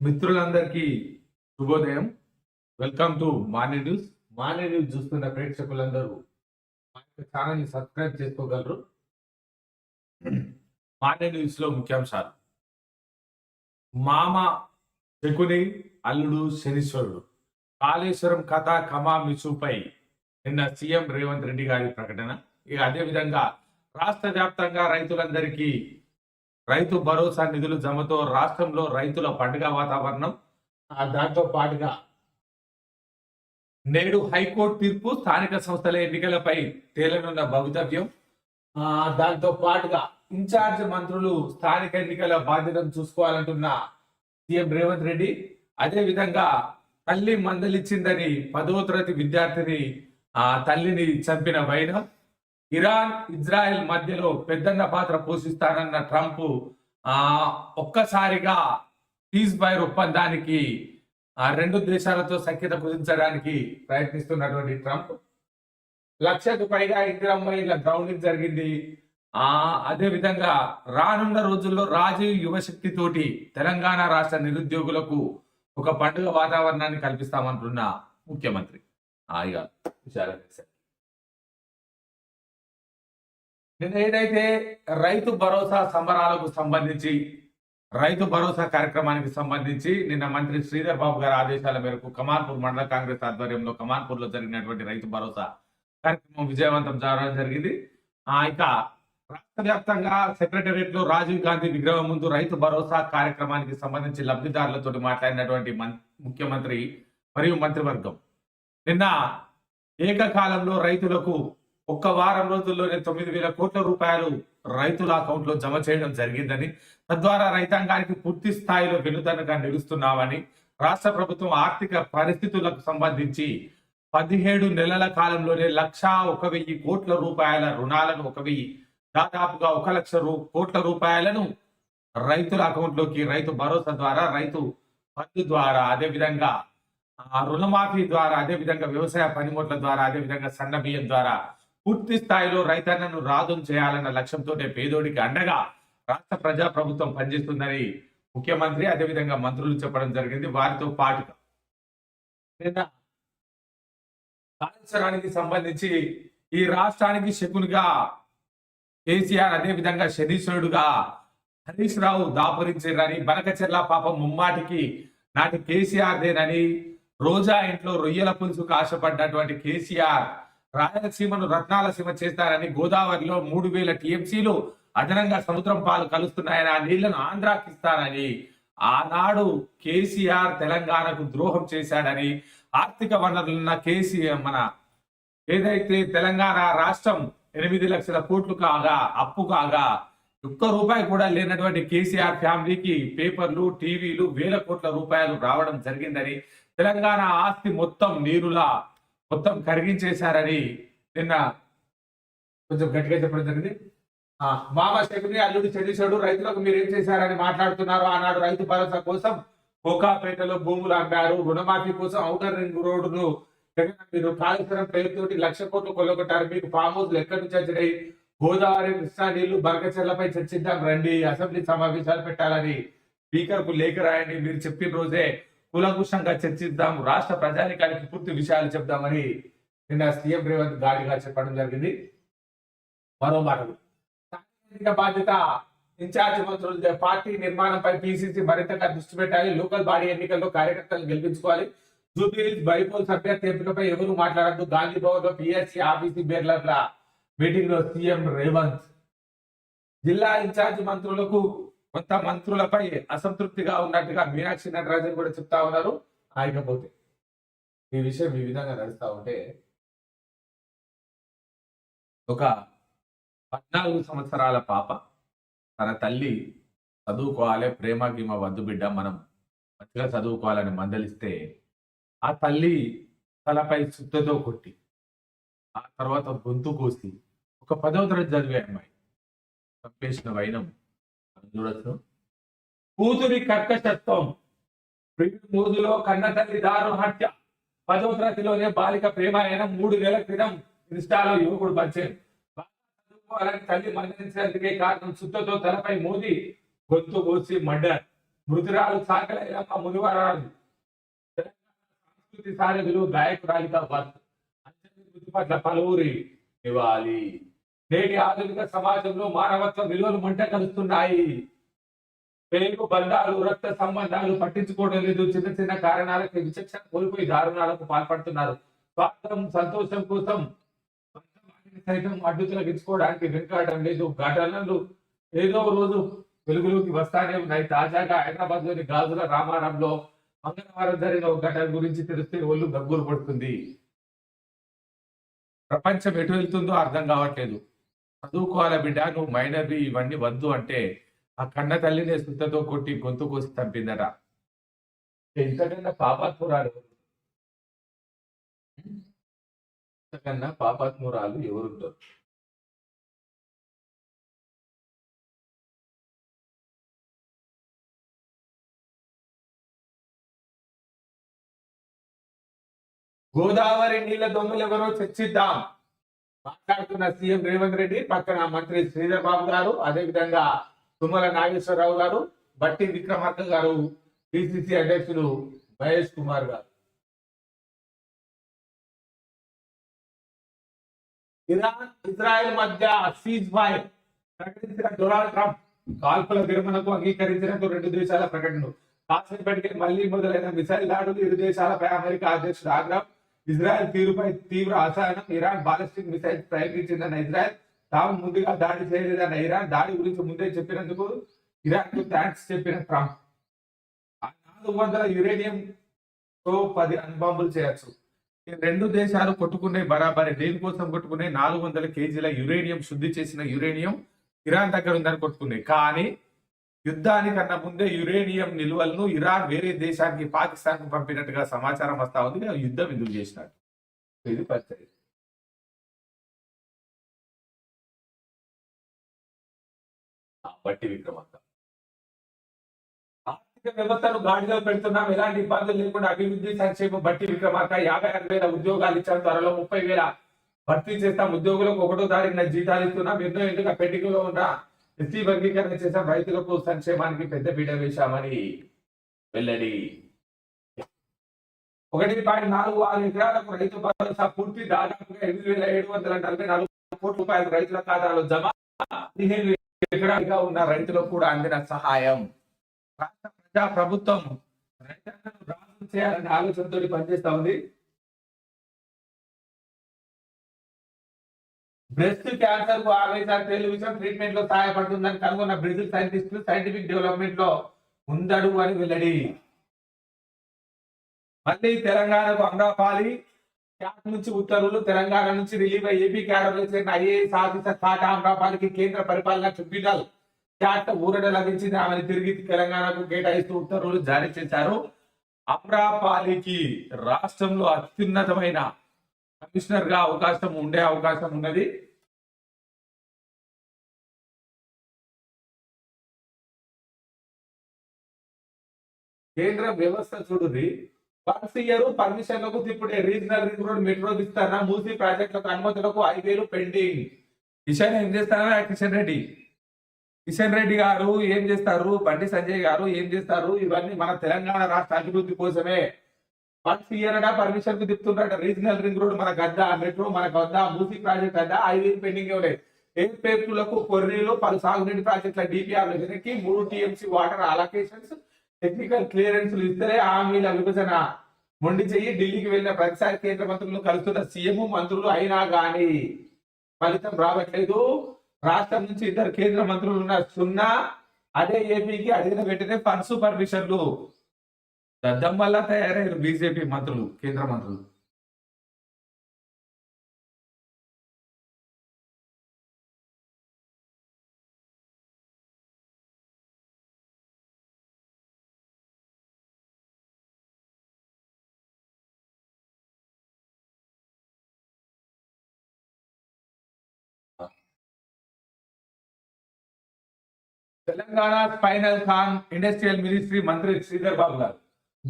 మిత్రులందరికీ శుభోదయం. Welcome to morning news morning news చూస్తున్న ప్రేక్షకులందరూ మా యొక్క ఛానల్ని సబ్స్క్రైబ్ చేసుకోగలరు. మార్నింగ్ న్యూస్లో ముఖ్యాంశాలు. మామ శకుని అల్లుడు శనీశ్వరుడు. కాళేశ్వరం కథ కమా మిసుపై నిన్న సీఎం రేవంత్ రెడ్డి గారి ప్రకటన. ఇక అదే విధంగా రాష్ట్ర వ్యాప్తంగా రైతులందరికీ రైతు భరోసా నిధులు జమతో రాష్ట్రంలో రైతుల పండుగ వాతావరణం. దాంతో పాటుగా నేడు హైకోర్టు తీర్పు స్థానిక సంస్థల ఎన్నికలపై తేలనున్న భవితవ్యం. ఆ, దాంతో పాటుగా ఇన్ఛార్జ్ మంత్రులు స్థానిక ఎన్నికల బాధ్యతను చూసుకోవాలంటున్న సీఎం రేవంత్ రెడ్డి అదే విధంగా తల్లి మందలిచ్చిందని పదో తరగతి విద్యార్థిని ఆ తల్లిని చంపిన వైనం ఇరాన్ ఇజ్రాయెల్ మధ్యలో పెద్దన్న పాత్ర పోషిస్తానన్న ట్రంప్ ఆ ఒక్కసారిగా పీస్ ఫైర్ ఒప్పందానికి ఆ రెండు దేశాలతో సఖ్యత కుదించడానికి ప్రయత్నిస్తున్నటువంటి ట్రంప్. లక్షకు పైగా ఇందిరమ్మ ఇలా గ్రౌండింగ్ జరిగింది. ఆ అదే విధంగా రానున్న రోజుల్లో రాజీవ్ యువశక్తి తోటి తెలంగాణ రాష్ట్ర నిరుద్యోగులకు ఒక పండుగ వాతావరణాన్ని కల్పిస్తామంటున్న ముఖ్యమంత్రి. ఆ, ఇక నిన్న ఏదైతే రైతు భరోసా సంబరాలకు సంబంధించి రైతు భరోసా కార్యక్రమానికి సంబంధించి నిన్న మంత్రి శ్రీధర్ బాబు గారి ఆదేశాల మేరకు కమాన్పూర్ మండల కాంగ్రెస్ ఆధ్వర్యంలో కమాన్పూర్లో జరిగినటువంటి రైతు భరోసా కార్యక్రమం విజయవంతం జరగడం జరిగింది. ఆ ఇక రాష్ట్ర వ్యాప్తంగా సెక్రటరియట్లో రాజీవ్ గాంధీ విగ్రహం ముందు రైతు భరోసా కార్యక్రమానికి సంబంధించి లబ్ధిదారులతో మాట్లాడినటువంటి మం- ముఖ్యమంత్రి మరియు మంత్రివర్గం. నిన్న ఏకకాలంలో రైతులకు ఒక్క వారం రోజుల్లోనే తొమ్మిది వేల కోట్ల రూపాయలు రైతుల అకౌంట్లో జమ చేయడం జరిగిందని తద్వారా రైతాంగానికి పూర్తి స్థాయిలో వెనుదనగా నిలుస్తున్నామని రాష్ట్ర ప్రభుత్వం ఆర్థిక పరిస్థితులకు సంబంధించి పదిహేడు నెలల కాలంలోనే లక్షా ఒక వెయ్యి కోట్ల రూపాయల రుణాలను ఒక వెయ్యి దాదాపుగా ఒక లక్ష రూ కోట్ల రూపాయలను రైతుల అకౌంట్లోకి రైతు భరోసా ద్వారా రైతు బంధు ద్వారా అదే విధంగా ఆ రుణమాఫీ ద్వారా అదే విధంగా వ్యవసాయ పనిముట్ల ద్వారా అదే విధంగా సన్న బియ్యం ద్వారా పూర్తి స్థాయిలో రైతన్నను రాజం చేయాలన్న లక్ష్యంతో పేదోడికి అండగా రాష్ట్ర ప్రజా ప్రభుత్వం పనిచేస్తుందని ముఖ్యమంత్రి అదేవిధంగా మంత్రులు చెప్పడం జరిగింది. వారితో పాటుగా నిన్న కాళేశ్వరానికి సంబంధించి ఈ రాష్ట్రానికి శకునిగా కేసీఆర్ అదే విధంగా శనీశ్వరుడుగా హరీష్ రావు దాపురించారని బనకచెర్ల పాపం ముమ్మాటికి నాటి కేసీఆర్ దేనని రోజా ఇంట్లో రొయ్యల పులుసుకు ఆశపడ్డటువంటి కేసీఆర్ రాయలసీమను రత్నాల సీమ చేస్తారని గోదావరిలో మూడు వేల టీఎంసీలు అదనంగా సముద్రం పాలు కలుస్తున్నాయని ఆ నీళ్ళను ఆంధ్రాకి ఇస్తానని ఆనాడు కేసీఆర్ తెలంగాణకు ద్రోహం చేశాడని ఆర్థిక వనరులున్న కేసీఆర్ మన ఏదైతే తెలంగాణ రాష్ట్రం ఎనిమిది లక్షల కోట్లు కాగా అప్పు కాగా ఒక్క రూపాయి కూడా లేనటువంటి కేసీఆర్ ఫ్యామిలీకి పేపర్లు టీవీలు వేల కోట్ల రూపాయలు రావడం జరిగిందని తెలంగాణ ఆస్తి మొత్తం నీరులా మొత్తం కరిగించేశారని నిన్న కొంచెం గట్టిగా చెప్పడం జరిగింది. ఆ, మామ శకుని అల్లుడు చెల్లిశాడు రైతులకు మీరు ఏం చేశారని మాట్లాడుతున్నారు? ఆనాడు రైతు భరోసా కోసం కోకాపేటలో భూములు అమ్మారు. రుణమాఫీ కోసం ఔటర్ రింగ్ రోడ్డును మీరు కాళేశ్వరం పేరుతోటి లక్ష కోట్లు కొల్లగొట్టారు. మీకు ఫామ్ హౌస్లు ఎక్కడి నుంచి వచ్చినాయి? గోదావరి కృష్ణా నీళ్ళు బరకచెర్లపై చర్చిద్దాం రండి. అసెంబ్లీ సమావేశాలు పెట్టాలని స్పీకర్కు లేఖ రాయండి. మీరు చెప్పిన రోజే కులభూషంగా చర్చిద్దాం రాష్ట్ర ప్రజానికానికి పూర్తి విషయాలు చెప్దామని నిన్న సీఎం రేవంత్ గాడిగా చెప్పడం జరిగింది. మరో మాటలు బాధ్యత ఇన్ఛార్జ్ మంత్రులు పార్టీ నిర్మాణంపై పిసిసి మరింతగా దృష్టి పెట్టాలి. లోకల్ బాడీ ఎన్నికల్లో కార్యకర్తలు గెలిపించుకోవాలి. జూబ్లీహిల్స్ బైపోల్ సభ్యత్వ ఎంపికపై ఎవరు మాట్లాడద్దు. గాంధీ భవన్లో పిఎస్సి ఆఫీసీ బేర్లర్ల మీటింగ్లో సీఎం రేవంత్. జిల్లా ఇన్ఛార్జ్ మంత్రులకు కొంత మంత్రులపై అసంతృప్తిగా ఉన్నట్టుగా మీనాక్షి నటరాజన్ కూడా చెప్తా ఉన్నారు. ఆయకపోతే ఈ విషయం ఈ విధంగా నడుస్తూ ఉంటే ఒక పద్నాలుగు సంవత్సరాల పాప తన తల్లి చదువుకోవాలి ప్రేమ గీమ వద్దు బిడ్డ మనం మంచిగా చదువుకోవాలని మందలిస్తే ఆ తల్లి తలపై సుత్తతో కొట్టి ఆ తర్వాత గొంతు కోసి ఒక పదవ తరగతి చదివే అమ్మాయి. చంపేసిన వైనం చూడొచ్చు. కూతురి కర్కశత్వం. మూదులో కన్న తల్లి దారుణ హత్య. పదో తరగతిలోనే బాలిక ప్రేమాయణం మూడు నెలల క్రితం ఇన్స్టాలో యువకుడు పరిచయం. బాగా తల్లి మందలించినందుకే కారణం సుత్తతో తలపై మోది గొంతు కోసి మడ్డారు మృతురాలు సాగలేదమ్మ మునివరాలు. సంస్కృతి సారథులు గాయకురాలిగా వర్త్ అంజలి మృతి పట్ల పలువురి ఇవ్వాలి నేటి ఆధునిక సమాజంలో మానవత్వ విలువలు మంట కలుస్తున్నాయి. పేరు బంధాలు రక్త సంబంధాలు పట్టించుకోవడం లేదు. చిన్న చిన్న కారణాలకు విచక్షణ కోల్పోయి దారుణాలకు పాల్పడుతున్నారు. స్వార్థం సంతోషం కోసం సైతం అడ్డు తొలగించుకోవడానికి వెనుకాడడం లేదు. ఘటనలు ఏదో రోజు వెలుగులోకి వస్తానే ఉన్నాయి. తాజాగా హైదరాబాద్లోని గాజుల రామారంలో మంగళవారం జరిగిన ఒక ఘటన గురించి తెలిస్తే ఒళ్ళు గగ్గులు పడుతుంది. ప్రపంచం ఎటు వెళ్తుందో అర్థం కావట్లేదు. చదువుకోవాల బిడ్డ? నువ్వు మైనర్వి ఇవన్నీ వద్దు అంటే ఆ కన్న తల్లిని సుత్తతో కొట్టి గొంతు కోసి చంపిందట. ఎంతకన్నా పాపాత్మురాలు? ఎవరు? ఎంతకన్నా పాపాత్మురాలు ఎవరుంటారు? గోదావరి నీళ్ళ దొంగలు ఎవరో చర్చిద్దాం మాట్లాడుతున్న సీఎం రేవంత్ రెడ్డి పక్కన మంత్రి శ్రీధర్ బాబు గారు అదేవిధంగా తుమ్మల నాగేశ్వరరావు గారు బట్టి విక్రమార్క గారు పిసిసి అధ్యక్షులు మహేష్ కుమార్ గారు. ఇరాన్ ఇజ్రాయెల్ మధ్య సీజ్ ఫైర్ ప్రకటించిన డొనాల్డ్ ట్రంప్ కాల్పుల విరమణకు అంగీకరించినట్టు రెండు దేశాల ప్రకటనలు. కాసేపటికే మళ్ళీ మొదలైన మిసైల్ దాడులు ఇరు దేశాలపై అమెరికా అధ్యక్షుడు ఆగ్రహం ఇజ్రాయెల్ తీరుపై తీవ్ర అసహనం ఇరాన్ బాలిస్టిక్ మిసైల్ ప్రయోగించిందన్న ఇజ్రాయెల్ తాము ముందుగా దాడి చేయలేదన్న ఇరాన్ దాడి గురించి ముందే చెప్పినందుకు ఇరాన్కు థ్యాంక్స్ చెప్పిన ట్రంప్. నాలుగు వందల యురేనియం తో పది అణుబాంబులు చేయొచ్చు. ఈ రెండు దేశాలు కొట్టుకునే బరాబరి దేనికోసం కొట్టుకునే? నాలుగు వందల కేజీల యురేనియం శుద్ధి చేసిన యురేనియం ఇరాన్ దగ్గర ఉందని కొట్టుకున్నాయి కానీ యుద్ధానికన్నా ముందే యురేనియం నిల్వలను ఇరాన్ వేరే దేశానికి పాకిస్తాన్కు పంపినట్టుగా సమాచారం వస్తా ఉంది. యుద్ధం ఎందుకు చేసినట్టు. ఇది పరిస్థితి. బట్టి విక్రమార్క. ఆర్థిక వ్యవస్థను గాడిగా పెడుతున్నాం. ఎలాంటి ఇబ్బందులు లేకుండా అభివృద్ధి సంక్షేమం బట్టి విక్రమార్క. యాభై ఆరు వేల ఉద్యోగాలు ఇచ్చారు. త్వరలో ముప్పై వేల భర్తీ చేస్తాం. ఉద్యోగులకు ఒకటో తారీఖున జీతాలు ఇస్తున్నాం. ఎన్నో ఎందుకు పెట్టికలో ఉన్న ఎస్టీ వర్గీకరణ చేసాం రైతులకు సంక్షేమానికి పెద్ద పీట వేశామని వెల్లడి. ఒకటి పాయింట్ నాలుగు ఆరు ఎకరాలకు రైతు భరోసా పూర్తి దాదాపుగా ఎనిమిది వేల ఏడు వందల నలభై నాలుగు కోట్ల రూపాయలు రైతుల ఖాతాలో జమ. పదిహేను ఎకరాలుగా ఉన్న రైతులకు కూడా అందిన సహాయం. రాష్ట్ర ప్రజా ప్రభుత్వం రైతులను రాజు చేయాలనే ఆలోచనతో పనిచేస్తా ఉంది. బ్రెస్ట్ క్యాన్సర్కు అరవై టెలివిజన్ ట్రీట్మెంట్లో సహాయపడుతుందని కనుగొన్న బ్రెజిల్ సైంటిస్టులు సైంటిఫిక్ డెవలప్మెంట్లో ఉందడు అని వెల్లడి. మళ్ళీ తెలంగాణకు అమరాపాలి. క్యాట్ నుంచి ఉత్తర్వులు తెలంగాణ నుంచి రిలీవ్ అయ్యి ఏపీ క్యాడర్లో చేరిన ఐఏఎస్ ఆఫీసర్ టాటా అమరాపాలికి కేంద్ర పరిపాలన ట్రిబ్యునల్ క్యాట్ ఊరట లభించింది. ఆమెను తిరిగి తెలంగాణకు కేటాయిస్తూ ఉత్తర్వులు జారీ చేశారు. అమరాపాలికి రాష్ట్రంలో అత్యున్నతమైన కమిషనర్గా అవకాశం ఉండే అవకాశం ఉన్నది. కేంద్ర వ్యవస్థ చూడుది వన్స్ ఇయర్ పర్మిషన్లకు ఇప్పుడే రీజనల్ రింగ్ రోడ్ మెట్రో విస్తరణ మూసీ ప్రాజెక్టులకు అనుమతులకు ఐదేళ్ళు పెండింగ్. కిషన్ ఏం చేస్తారా కిషన్ రెడ్డి? కిషన్ రెడ్డి గారు ఏం చేస్తారు? బండి సంజయ్ గారు ఏం చేస్తారు? ఇవన్నీ మన తెలంగాణ రాష్ట్ర అభివృద్ధి కోసమే. వన్స్ ఇయర్ పర్మిషన్కు తిప్పుతుంటాడ రీజనల్ రింగ్ రోడ్ మన గద్ద మెట్రో మన గద్ద మూసీ ప్రాజెక్ట్ గద్ద ఐదు పెండింగ్ ఉన్నాయి. ఎయిర్ పేపులకు కొర్రీలు పలు సాగునీటి ప్రాజెక్టుల డిపిఆర్ వెనక్కి మూడు టీఎంసీ వాటర్ అలొకేషన్స్ టెక్నికల్ క్లియరెన్స్లు ఇస్తే హామీల విభజన. మొండి చెయ్యి ఢిల్లీకి వెళ్ళిన ప్రతిసారి కేంద్ర మంత్రులను కలుస్తున్న సీఎం మంత్రులు అయినా గాని ఫలితం రావట్లేదు. రాష్ట్రం నుంచి ఇద్దరు కేంద్ర మంత్రులు ఉన్న సున్నా అదే ఏపీకి అడిగిన వెంటనే ఫండ్స్ పర్మిషన్లు. దద్దం వల్ల తయారయ్యారు బీజేపీ మంత్రులు కేంద్ర మంత్రులు. తెలంగాణ స్పైనల్ ఖాన్ ఇండస్ట్రియల్ మినిస్ట్రీ మంత్రి శ్రీధర్ బాబు గారు.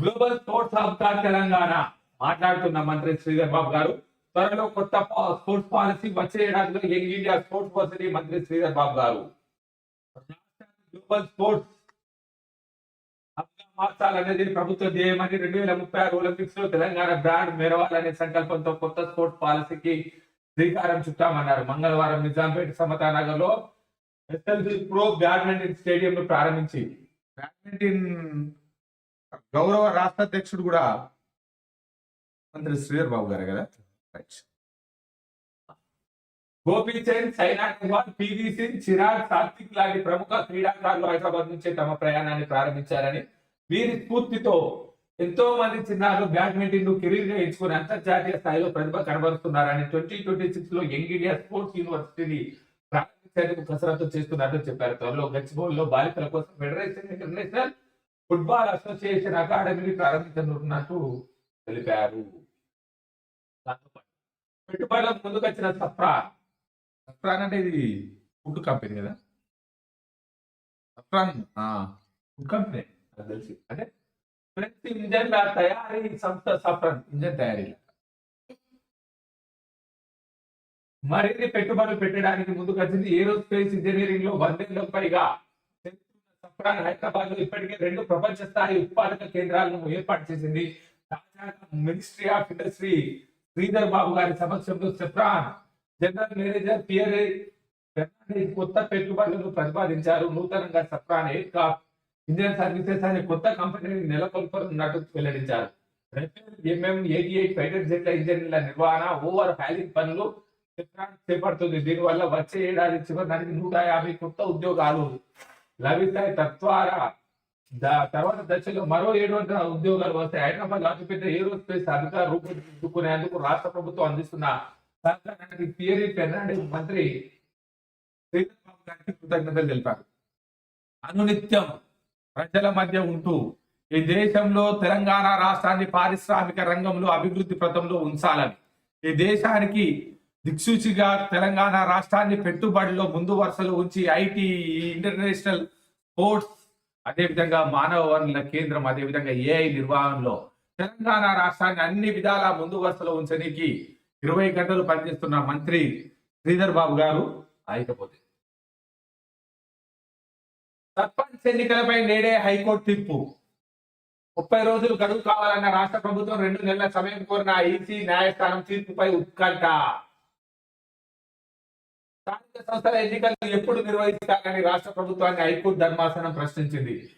గ్లోబల్ స్పోర్ట్స్ హబ్గా తెలంగాణ? మాట్లాడుతున్న మంత్రి శ్రీధర్ బాబు గారు. త్వరలో కొత్త స్పోర్ట్స్ పాలసీ వచ్చే ఏడాదిలో యంగ్ ఇండియా స్పోర్ట్స్ పాలసీ మంత్రి శ్రీధర్ బాబు గారు. గ్లోబల్ స్పోర్ట్స్ మార్చాలనేది ప్రభుత్వ ధ్యేయమని రెండు వేల ముప్పై ఆరు ఒలింపిక్స్లో తెలంగాణ బ్రాండ్ మెరవాలనే సంకల్పంతో కొత్త స్పోర్ట్స్ పాలసీకి శ్రీకారం చుట్టామన్నారు. మంగళవారం నిజాంపేట సమతానగర్లో ఎస్ఎల్సి ప్రో బ్యాడ్మింటన్ స్టేడియం ను ప్రారంభించి. బ్యాడ్మింటన్ గౌరవ రాష్ట్ర అధ్యక్షుడు కూడా మంత్రి శ్రీధర్ బాబు గారు కదా? గోపీచంద్ సైనా నెహ్వాల్ పివి సింగ్ చిరాగ్ సాత్విక్ లాంటి ప్రముఖ క్రీడాకారులు హైదరాబాద్ నుంచి తమ ప్రయాణాన్ని ప్రారంభించారని వీరి స్ఫూర్తితో ఎంతో మంది చిన్నారులు బ్యాడ్మింటన్ను కెరీర్గా ఎంచుకుని అంతర్జాతీయ స్థాయిలో ప్రతిభ కనబరుస్తున్నారని ట్వంటీ ట్వంటీ సిక్స్లో యంగ్ ఇండియా స్పోర్ట్స్ యూనివర్సిటీని ప్రారంభించేందుకు కసరత్తు చేస్తున్నట్లు చెప్పారు. త్వరలో గచ్చిబౌలిలో బాలికల కోసం ఫెడరేషన్ ఇంటర్నేషనల్ ఫుట్బాల్ అసోసియేషన్ అకాడమీని ప్రారంభించనున్నట్టు తెలిపారు. దాంతో పెట్టుబడులకు ముందుకొచ్చిన సప్రా. సఫ్రాన్ అంటే ఇది ఫుడ్ కంపెనీ కదా? Safran food company. నాకు తెలిసి. అంటే ప్రతి ఇంజన్ తయారీ సంస్థ సప్రాన్ ఇంజన్ తయారీ మరిన్ని పెట్టుబడులు పెట్టడానికి ముందుకు వచ్చింది ఏరోస్పేస్ ఇంజనీరింగ్లో వందేళ్ళకు పైగా. సఫ్రాన్ హైదరాబాద్లో ఇప్పటికే రెండు ప్రపంచ స్థాయి ఉత్పాదక కేంద్రాలను ఏర్పాటు చేసింది. తాజాగా ministry of industry Sridhar Babu గారి సమక్షంలో Safran general manager Pierre Fernandes కొత్త పెట్టుబడులను ప్రతిపాదించారు. నూతనంగా సఫ్రాన్ ఎయిర్క్రాఫ్ట్ ఇండియన్ సర్వీసెస్ అనే కొత్త కంపెనీని నెలకొల్పనున్నట్టు వెల్లడించారు. ఎంఎం ఎయిటీ ఎయిట్ ఫైటర్ జెట్ల ఇంజన్ల నిర్వహణ ఓవర్ హ్యాలింగ్ పనులు చేపడుతుంది. దీనివల్ల వచ్చే ఏడాది చివరి దానికి నూట యాభై కొత్త ఉద్యోగాలు లభిస్తాయి తద్వారా దా- తర్వాత దశలో మరో ఏడు వందల ఉద్యోగాలు వస్తాయి. హైదరాబాద్ అతిపెద్ద ఏరోస్పేస్ అధికార రూపుదిద్దుకునేందుకు రాష్ట్ర ప్రభుత్వం అందిస్తున్న సహకారానికి పియరి ఫెర్నాండెస్ మంత్రి శ్రీధర్బాబు గారికి కృతజ్ఞతలు తెలిపారు. అనునిత్యం ప్రజల మధ్య ఉంటూ ఈ దేశంలో తెలంగాణ రాష్ట్రాన్ని పారిశ్రామిక రంగంలో అభివృద్ధి పథంలో ఉంచాలని ఈ దేశానికి దిక్సూచిగా తెలంగాణ రాష్ట్రాన్ని పెట్టుబడిలో ముందు వరుసలో ఉంచి ఐటీ ఇంటర్నేషనల్ స్పోర్ట్స్ అదేవిధంగా మానవ వనరుల కేంద్రం అదేవిధంగా ఏఐ నిర్వహణలో తెలంగాణ రాష్ట్రాన్ని అన్ని విధాల ముందు వరుసలో ఉంచడానికి ఇరవై గంటలు పనిచేస్తున్న మంత్రి శ్రీధర్ బాబు గారు ఆగిపోతే. సర్పంచ్ ఎన్నికలపై నేడే హైకోర్టు తీర్పు. ముప్పై రోజులు గడువు కావాలన్న రాష్ట్ర ప్రభుత్వం రెండు నెలల సమయం కోరిన ఈసీ న్యాయస్థానం తీర్పుపై ఉత్కంఠ. స్థానిక సంస్థల ఎన్నికలు ఎప్పుడు నిర్వహిస్తారని రాష్ట్ర ప్రభుత్వాన్ని హైకోర్టు ధర్మాసనం ప్రశ్నించింది.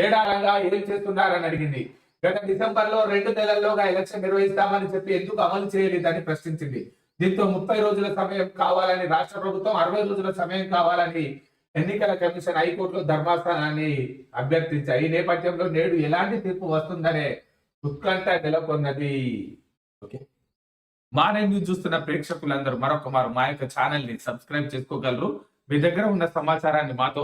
ఏడాదంగా ఏం చేస్తున్నారని అడిగింది. గత డిసెంబర్లో రెండు నెలల్లోగా ఎలక్షన్ నిర్వహిస్తామని చెప్పి ఎందుకు అమలు చేయలేదని ప్రశ్నించింది. దీంతో ముప్పై రోజుల సమయం కావాలని రాష్ట్ర ప్రభుత్వం అరవై రోజుల సమయం కావాలని ఎన్నికల కమిషన్ హైకోర్టులో ధర్మాసనాన్ని అభ్యర్థించాయి. ఈ నేపథ్యంలో నేడు ఎలాంటి తీర్పు వస్తుందనే ఉత్కంఠ నెలకొన్నది. ఓకే. మా న్యూస్ చూస్తున్న ప్రేక్షకులందరూ మరొక మారు మా యొక్క ఛానల్ని సబ్స్క్రైబ్ చేసుకోగలరు. మీ దగ్గర ఉన్న సమాచారాన్ని మాతో